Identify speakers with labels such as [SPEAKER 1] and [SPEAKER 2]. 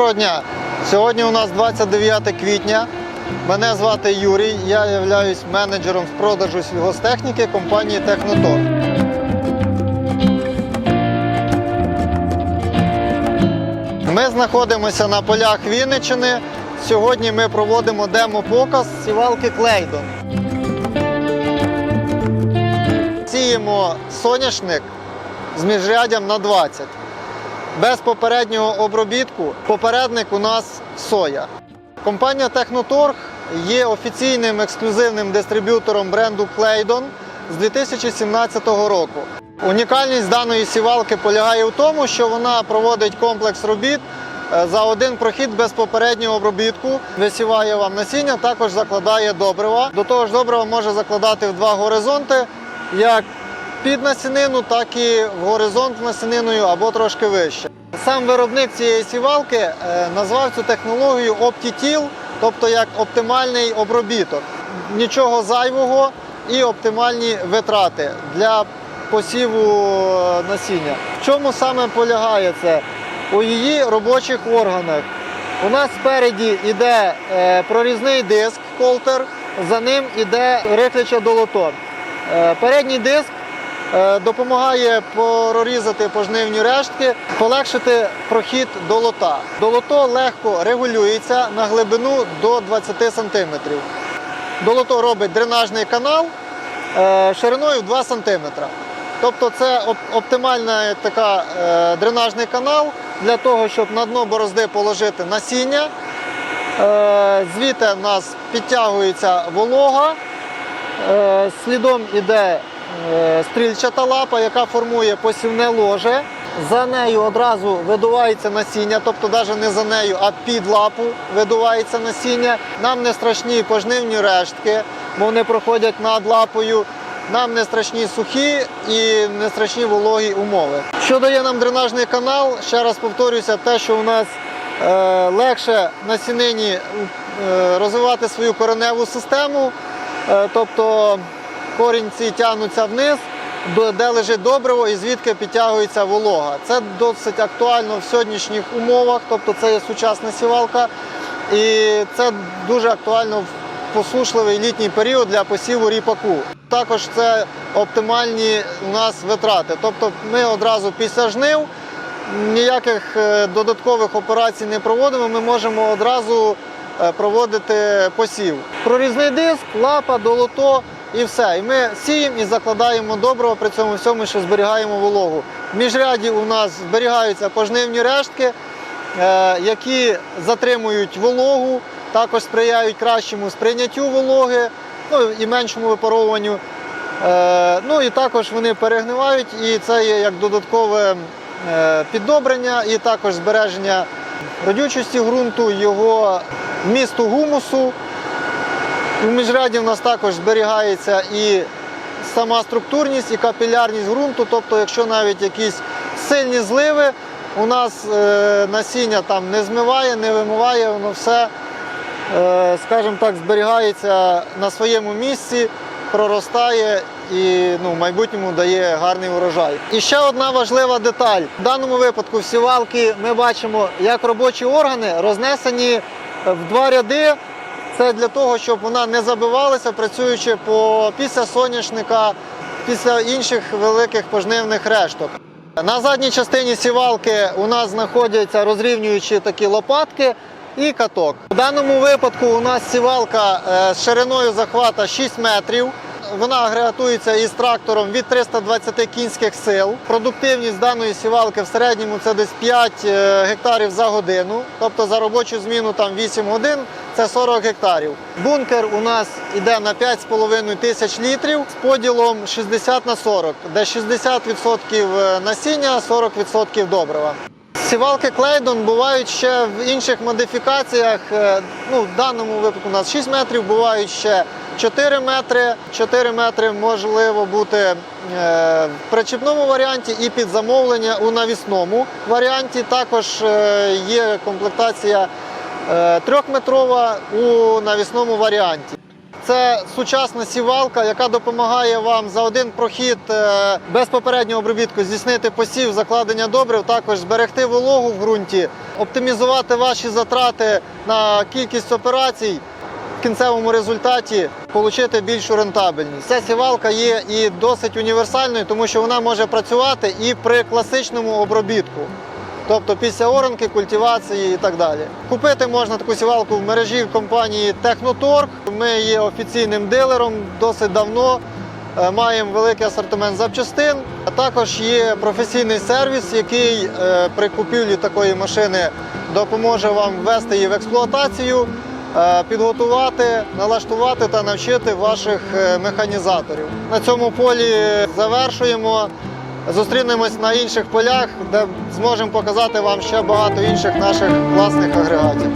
[SPEAKER 1] Доброго дня! Сьогодні у нас 29 квітня. Мене звати Юрій, я являюсь менеджером з продажу сільгостехніки компанії Технотор. Ми знаходимося на полях Вінниччини. Сьогодні ми проводимо демо-показ сівалки Клейдон. Сіємо соняшник з міжряддям на 20. Без попереднього обробітку попередник у нас соя. Компанія Техноторг є офіційним ексклюзивним дистриб'ютором бренду Клейдон з 2017 року. Унікальність даної сівалки полягає в тому, що вона проводить комплекс робіт е, за один прохід без попереднього обробітку. Висіває вам насіння, також закладає добрива. До того ж, добрива може закладати в два горизонти, як під насінину, так і в горизонт насіниною або трошки вище. Сам виробник цієї сівалки е, назвав цю технологію OptiTill, тобто як оптимальний обробіток. Нічого зайвого і оптимальні витрати для посіву е, насіння. В чому саме полягає це? У її робочих органах. У нас спереді йде е, прорізний диск колтер, за ним йде рихляча долото. Передній диск допомагає прорізати пожнивні рештки, полегшити прохід долота. Долото легко регулюється на глибину до 20 см. Долото робить дренажний канал е, шириною в 2 см. Тобто це оптимальний така, е, дренажний канал для того, щоб на дно борозди положити насіння. Е, Звідти в нас підтягується волога, Е, слідом іде е, стрільчата лапа, яка формує посівне ложе. За нею одразу видувається насіння, тобто навіть не за нею, а під лапу видувається насіння. Нам не страшні пожнивні рештки, бо вони проходять над лапою. Нам не страшні сухі і не страшні вологі умови. Що дає нам дренажний канал? Ще раз повторюся, те, що у нас е, легше насінині е, розвивати свою кореневу систему. Е, Тобто корінці тягнуться вниз, де лежить добриво і звідки підтягується волога. Це досить актуально в сьогоднішніх умовах, тобто це є сучасна сівалка. І це дуже актуально в посушливий літній період для посіву ріпаку. Також це оптимальні у нас витрати. Тобто ми одразу після жнив ніяких е, додаткових операцій не проводимо. Ми можемо одразу е, проводити посів. Прорізний диск, лапа, долото і все. І ми сіємо і закладаємо доброго, при цьому всьому, що зберігаємо вологу. В міжряді у нас зберігаються пожнивні рештки, е, які затримують вологу, також сприяють кращому сприйняттю вологи ну, і меншому випаровуванню. Е, Ну і також вони перегнивають, і це є як додаткове е, піддобрення, і також збереження родючості ґрунту, його вмісту гумусу. У міжряді в нас також зберігається і сама структурність, і капілярність ґрунту. Тобто, якщо навіть якісь сильні зливи, у нас е, насіння там не змиває, не вимиває, воно все, е, скажімо так, зберігається на своєму місці, проростає і ну, в майбутньому дає гарний урожай. І ще одна важлива деталь. В даному випадку в сівалки ми бачимо, як робочі органи рознесені в два ряди. Це для того, щоб вона не забивалася, працюючи по після соняшника, після інших великих пожнивних решток. На задній частині сівалки у нас знаходяться розрівнюючі такі лопатки і каток. У даному випадку у нас сівалка е, з шириною захвата 6 метрів. Вона агрегатується із трактором від 320 кінських сил. Продуктивність даної сівалки в середньому це десь 5 е, гектарів за годину. Тобто за робочу зміну там 8 годин це 40 гектарів. Бункер у нас йде на 5,5 тисяч літрів з поділом 60 на 40, де 60% насіння, 40% добрива. Сівалки Клейдон бувають ще в інших модифікаціях. Е, Ну, в даному випадку у нас 6 метрів, бувають ще 4 метри. 4 метри можливо бути е, в причіпному варіанті і під замовлення у навісному варіанті. Також е, є комплектація е, трьохметрова у навісному варіанті. Це сучасна сівалка, яка допомагає вам за один прохід е, без попереднього обробітку здійснити посів, закладення добрив, також зберегти вологу в ґрунті, оптимізувати ваші затрати на кількість операцій. В кінцевому результаті отримати більшу рентабельність. Ця сівалка є і досить універсальною, тому що вона може працювати і при класичному обробітку. Тобто після оранки, культивації і так далі. Купити можна таку сівалку в мережі компанії Техноторг. Ми є офіційним дилером досить давно. Е, Маємо великий асортимент запчастин, а також є професійний сервіс, який е, при купівлі такої машини допоможе вам ввести її в експлуатацію, е, підготувати, налаштувати та навчити ваших механізаторів. На цьому полі завершуємо. Зустрінемось на інших полях, де зможемо показати вам ще багато інших наших власних агрегатів.